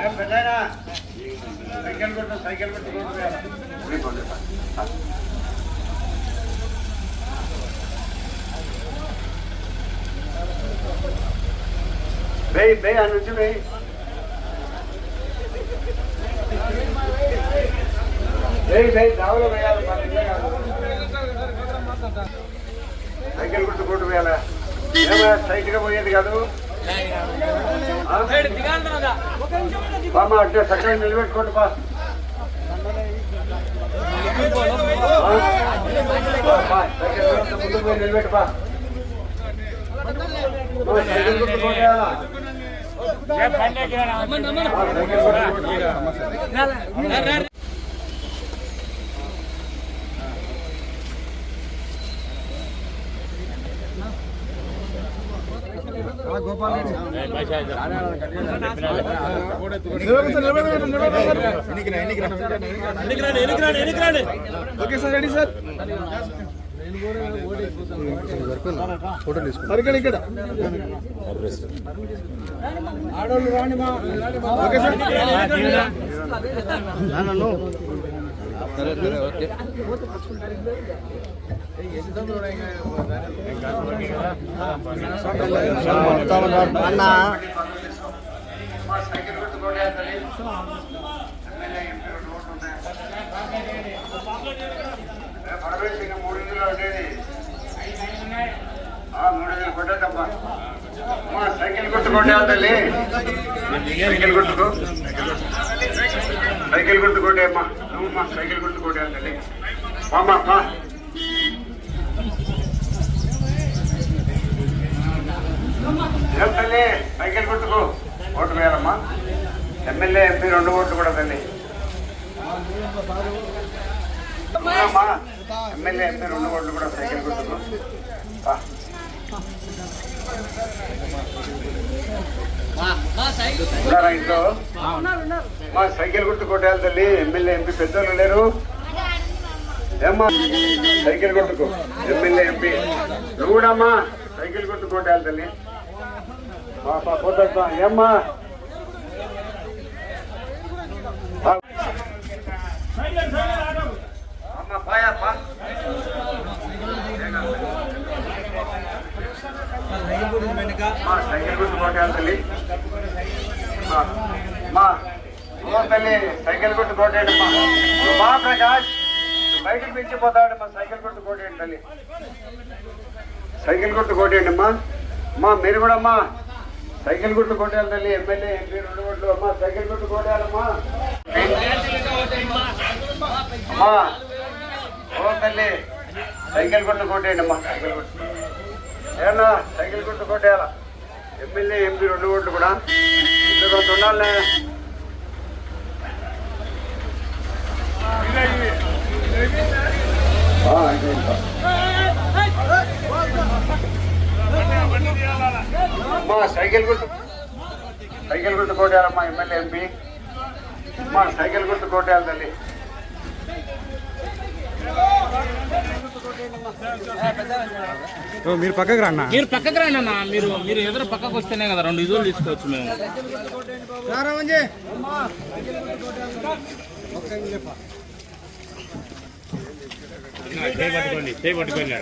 ఏం పెద్దయినా సైకిల్ కొట్టు సైకిల్ కొట్టు వేయి వేయి ఆ నుంచి వేయి వేయి వేయి దావలో వేయాలి సైకిల్ గుర్తు కొట్టు వేయాలి? ఏమయ్యా స్ట్రైట్గా పోయేది కాదు? బామ్మ అంటే చక్కగా నిలబెట్టుకోండి బా. ముందుకు పోయి నిలబెట్టు బా. ఓ, సైకిల్ గుర్తు కొట్టేయాలా? ఆ, సైకిల్ గుర్తు కొట్టు. Okay sir ready sir. Photo తీసుకుంటాం ఇక్కడ మా ఓకే సరే. ఓకే మూడు ఇల్లు ఉండేది ఆ, మూడు ఇల్లు కొట్టేద్దమ్మా అమ్మా సైకిల్ గుర్తు కొట్టేయాలి తల్లి సైకిల్ గుర్తుకు సైకిల్ గుర్తు కొట్టేయమ్మా నువ్వు మా సైకిల్ గుర్తు కొట్టేయాలి తల్లి అమ్మా పా సైకిల్ గుర్తుకు. ఓటు వేయాలమ్మా. ఎమ్మెల్యే ఎంపీ రెండు ఓట్లు కూడా తల్లి. అమ్మా ఎమ్మెల్యే ఎంపీ రెండు ఓట్లు కూడా సైకిల్ గుర్తుకు. ఉన్నారా ఇంట్లో? మా సైకిల్ గుర్తు కొట్టేయాలి తల్లి. ఎమ్మెల్యే ఎంపీ పెద్దోళ్ళు లేరు. ఏమ్మా? సైకిల్ గుర్తుకు. MLA MP. నువ్వు కూడా అమ్మా సైకిల్ గుర్తు కొట్టేయాలి తల్లి. ఏమ్మా? సైకిల్ గుర్తు తల్లి. తల్లి సైకిల్ గుర్తు కొట్టేయండి అమ్మా నువ్వు మా ప్రకాష్. బయటకు పిలిచిపోతాడు మా సైకిల్ గుర్తు కొట్టేయండి తల్లి. సైకిల్ గుర్తు కొట్టేయండి అమ్మా. అమ్మా మీరు కూడా అమ్మా. సైకిల్ గుర్తు కొట్టేయాలి తల్లి ఎమ్మెల్యే ఎంపీ రెండు ఓట్లు అమ్మా సైకిల్ గుర్తు కొట్టేయాలమ్మా అమ్మా ఓ తల్లి సైకిల్ గుర్తు కొట్టేయండి అమ్మా సైకిల్ గుర్తు ఏమన్నా సైకిల్ గుర్తు కొట్టేయాలా ఎమ్మెల్యే ఎంపీ రెండు ఓట్లు కూడా ఇద్దరు కొంత ఉండాలనే ఆ, అయిపోయింది. అమ్మా సైకిల్ గుర్తు సైకిల్ గుర్తు కొట్టేయాలమ్మా ఎమ్మెల్యే ఎంపీ. అమ్మా సైకిల్ గుర్తు కొట్టేయాలి తల్లి. మీరు పక్కకు రా అన్న మీరు పక్కకు రండి అన్న? మీరు మీరు ఎదురు పక్కకు వస్తేనే కదా రెండు ఇజులు తీసుకోవచ్చు మేము. పట్టుకోండి. చేపట్టుకోండి